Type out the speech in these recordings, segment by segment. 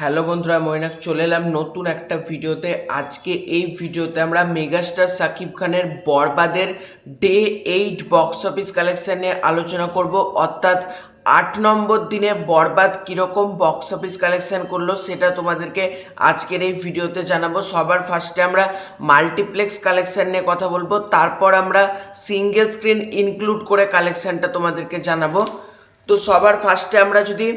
Hello বন্ধুরা মৈনাক, চলে এলাম নতুন একটা ভিডিওতে। আজকে এই ভিডিওতে আমরা মেগাস্টার সাকিব খানের বরবাদের day eight box office collection নিয়ে আলোচনা করব। অর্থাৎ আট নম্বর দিনে বরবাদ কীরকম বক্স অফিস কালেকশন করল সেটা তোমাদেরকে আজকের এই ভিডিওতে জানাব। সবার ফার্স্টে আমরা মাল্টিপ্লেক্স কালেকশান নিয়ে কথা বলব। তারপর আমরা সিঙ্গেল স্ক্রিন ইনক্লুড করে কালেকশানটা তোমাদেরকে জানাব। তো সবার ফার্স্টে আমরা যদি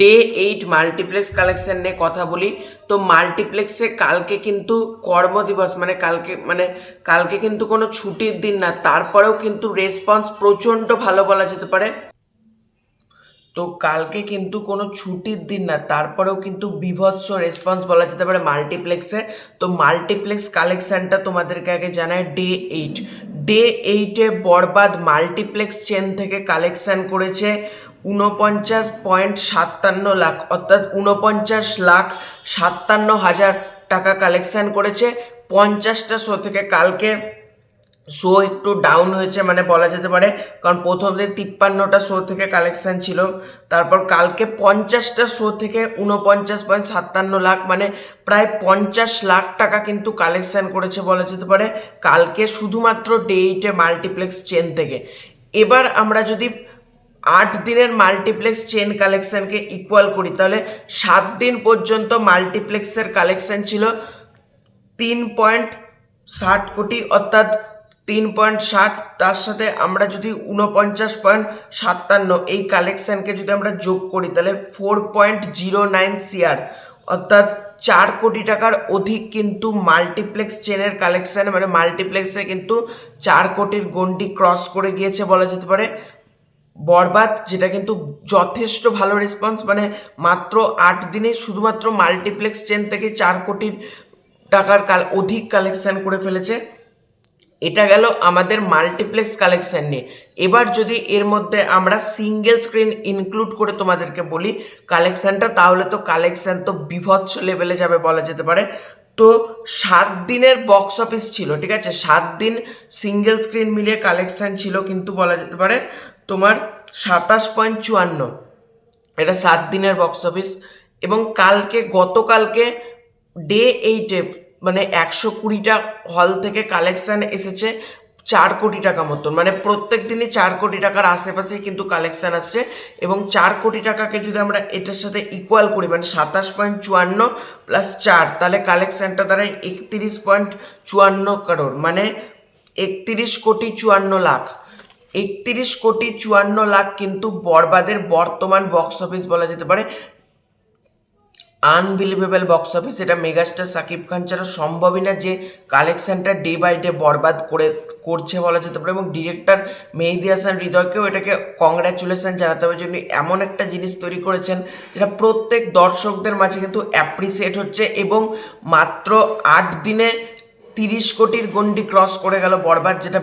ডে এইট মাল্টিপ্লেক্স কালেকশন নিয়ে কথা বলি, তো মাল্টিপ্লেক্সে কালকে কিন্তু কর্মদিবস মানে কালকে মানে কালকে কিন্তু কোনো ছুটির দিন না, তারপরেও কিন্তু রেসপন্স প্রচণ্ড ভালো বলা যেতে পারে। তো কালকে কিন্তু কোনো ছুটির দিন না, তারপরেও কিন্তু বিভৎস রেসপন্স বলা যেতে পারে মাল্টিপ্লেক্সে তো মাল্টিপ্লেক্স কালেকশানটা তোমাদেরকে আগে জানায় ডে এইট ডে এইটে বরবাদ মাল্টিপ্লেক্স চেন থেকে কালেকশান করেছে উনপঞ্চাশ পয়েন্ট সাতান্ন লাখ, অর্থাৎ উনপঞ্চাশ লাখ সাতান্ন হাজার টাকা কালেকশান করেছে। পঞ্চাশটা শো থেকে কালকে শো একটু ডাউন হয়েছে মানে বলা যেতে পারে, কারণ প্রথম দিন তিপ্পান্নটা শো থেকে কালেকশান ছিল। তারপর কালকে পঞ্চাশটা শো থেকে উনপঞ্চাশ পয়েন্ট সাতান্ন লাখ মানে প্রায় পঞ্চাশ লাখ টাকা কিন্তু কালেকশান করেছে বলা যেতে পারে। কালকে শুধুমাত্র ডে এইটে মাল্টিপ্লেক্স চেন থেকে। এবার আমরা যদি আট দিনের মাল্টিপ্লেক্স চেন কালেকশনকে ইকুয়াল করি। তাহলে সাত দিন পর্যন্ত মাল্টিপ্লেক্সের কালেকশন ছিল তিন পয়েন্ট ষাট কোটি, অর্থাৎ তিন পয়েন্ট ষাট। তার সাথে আমরা যদি উনপঞ্চাশ পয়েন্ট সাতান্ন এই কালেকশানকে যদি আমরা যোগ করি, তাহলে four point zero nine CR অর্থাৎ চার কোটি টাকার অধিক কিন্তু মাল্টিপ্লেক্স চেনের কালেকশান মানে মাল্টিপ্লেক্সে কিন্তু চার কোটির গন্ডি ক্রস করে গিয়েছে বলা যেতে পারে। বরবাদ, যেটা কিন্তু যথেষ্ট ভালো রেসপন্স মানে মাত্র আট দিনে শুধুমাত্র মাল্টিপ্লেক্স চেন থেকে চার কোটি টাকার কাল অধিক কালেকশন করে ফেলেছে। এটা গেল আমাদের মাল্টিপ্লেক্স কালেকশন নিয়ে। এবার যদি এর মধ্যে আমরা সিঙ্গেল স্ক্রিন ইনক্লুড করে তোমাদেরকে বলি কালেকশানটা তাহলে তো কালেকশান তো বিভৎস লেভেলে যাবে বলা যেতে পারে। তো সাত দিনের বক্স অফিস ছিল, ঠিক আছে? সাত দিন সিঙ্গেল স্ক্রিন মিলিয়ে কালেকশান ছিল কিন্তু বলা যেতে পারে তোমার সাতাশ পয়েন্ট চুয়ান্ন। এটা সাত দিনের বক্স অফিস এবং কালকে, গতকালকে ডে এইটে মানে একশো কুড়িটা হল থেকে কালেকশান এসেছে চার কোটি টাকা মতন। মানে প্রত্যেক দিনই চার কোটি টাকার আশেপাশেই কিন্তু কালেকশান আসছে এবং চার কোটি টাকাকে যদি আমরা এটার সাথে ইকুয়াল করি মানে সাতাশ পয়েন্ট চুয়ান্ন প্লাস চার, তাহলে কালেকশানটা দাঁড়ায় একত্রিশ পয়েন্ট চুয়ান্ন কারোর মানে একত্রিশ কোটি চুয়ান্ন লাখ। একত্রিশ কোটি চুয়ান্ন লাখ কিন্তু বরবাদের বর্তমান বক্স অফিস বলা যেতে পারে আনবিলিভেবল বক্স অফিস এটা মেগাস্টার সাকিব খান ছাড়া সম্ভবই না যে কালেকশানটা ডে বাই ডে বরবাদ করে, করছে বলা যেতে পারে। এবং ডিরেক্টর মেহেদি হাসান হৃদয়কেও এটাকে কংগ্রাচুলেশন জানাতে হবে যে এমন একটা জিনিস তৈরি করেছেন যেটা প্রত্যেক দর্শকদের মাঝে কিন্তু অ্যাপ্রিসিয়েট হচ্ছে এবং মাত্র আট দিনে তিরিশ কোটির গন্ডি ক্রস করে গেল বরবাদ, যেটা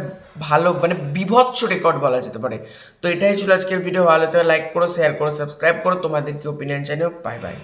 ভালো মানে বিভৎস রেকর্ড বলা যেতে পারে। তো এটাই ছিল আজকের ভিডিও ভালো তো লাইক করো শেয়ার করো সাবস্ক্রাইব করো। তোমাদের কি ওপিনিয়ন জানিও? Bye bye